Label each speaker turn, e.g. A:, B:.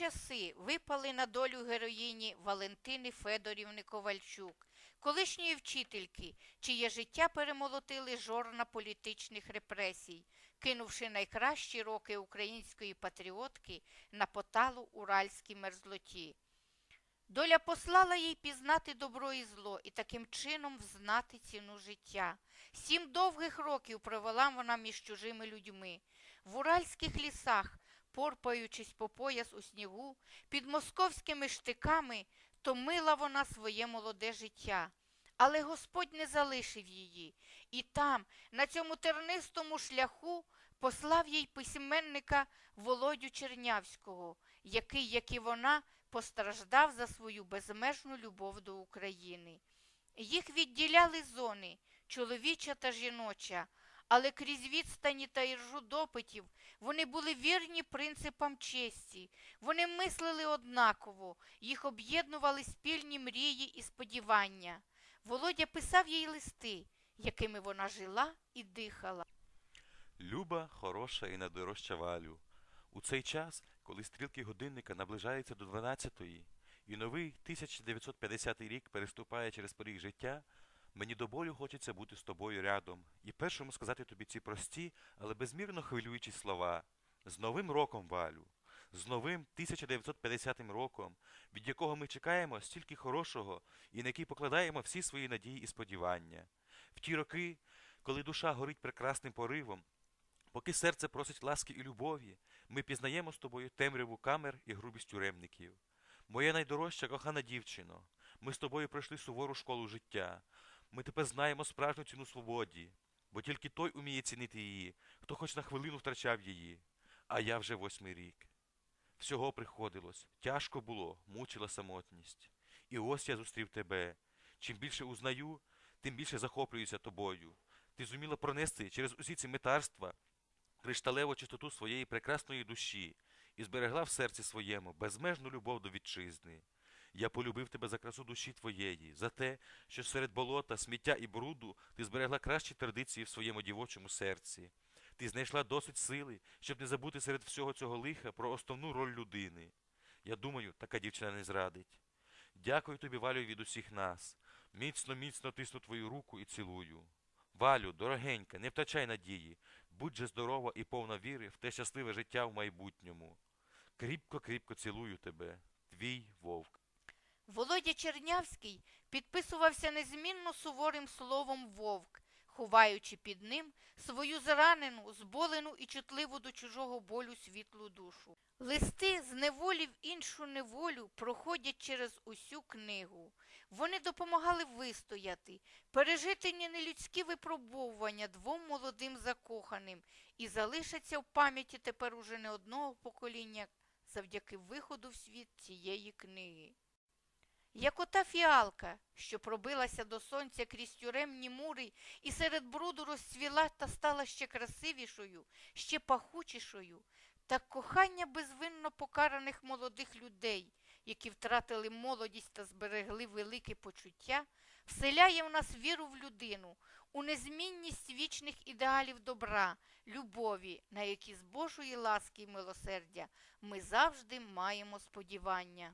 A: часи випали на долю героїні Валентини Федорівни Ковальчук, колишньої вчительки, чиє життя перемолотили жорна політичних репресій, кинувши найкращі роки української патріотки на поталу уральській мерзлоті. Доля послала їй пізнати добро і зло і таким чином взнати ціну життя. Сім довгих років провела вона між чужими людьми. В уральських лісах, порпаючись по пояс у снігу, під московськими штиками, томила вона своє молоде життя. Але Господь не залишив її, і там, на цьому тернистому шляху, послав їй письменника Володю Чернявського, який, як і вона, постраждав за свою безмежну любов до України. Їх відділяли зони чоловіча та жіноча, але крізь відстані та іржу допитів вони були вірні принципам честі, вони мислили однаково, їх об'єднували спільні мрії і сподівання. Володя писав їй листи, якими вона жила і дихала.
B: Люба, хороша і найдорожча Валю. У цей час, коли стрілки годинника наближаються до 12-ї, і новий 1950 рік переступає через поріг життя, мені до болю хочеться бути з тобою рядом і першому сказати тобі ці прості, але безмірно хвилюючі слова. З Новим роком, Валю! З новим 1950 роком, від якого ми чекаємо стільки хорошого і на який покладаємо всі свої надії і сподівання. В ті роки, коли душа горить прекрасним поривом, Поки серце просить ласки і любові, ми пізнаємо з тобою темряву камер і грубість тюремників. Моя найдорожча кохана дівчино, ми з тобою пройшли сувору школу життя. Ми тепер знаємо справжню ціну свободі, бо тільки той уміє цінити її, хто хоч на хвилину втрачав її. А я вже восьмий рік. Всього приходилось, тяжко було, мучила самотність. І ось я зустрів тебе. Чим більше узнаю, тим більше захоплююся тобою. Ти зуміла пронести через усі ці метарства кришталеву чистоту своєї прекрасної душі і зберегла в серці своєму безмежну любов до вітчизни. Я полюбив тебе за красу душі твоєї, за те, що серед болота, сміття і бруду ти зберегла кращі традиції в своєму дівочому серці. Ти знайшла досить сили, щоб не забути серед всього цього лиха про основну роль людини. Я думаю, така дівчина не зрадить. Дякую тобі, Валю, від усіх нас. Міцно, міцно тисну твою руку і цілую. Валю, дорогенька, не втрачай надії, будь же здорова і повна віри в те щасливе життя в майбутньому. Кріпко-кріпко цілую тебе, твій вовк.
A: Володя Чернявський підписувався незмінно суворим словом вовк, ховаючи під ним свою зранену, зболену і чутливу до чужого болю світлу душу. Листи з неволі в іншу неволю проходять через усю книгу. Вони допомагали вистояти, пережити нелюдські випробовування двом молодим закоханим і залишаться в пам'яті тепер уже не одного покоління завдяки виходу в світ цієї книги. Як ота фіалка, що пробилася до сонця крізь тюремні мури і серед бруду розцвіла та стала ще красивішою, ще пахучішою, так кохання безвинно покараних молодих людей, які втратили молодість та зберегли велике почуття, вселяє в нас віру в людину, у незмінність вічних ідеалів добра, любові, на які з Божої ласки й милосердя ми завжди маємо сподівання.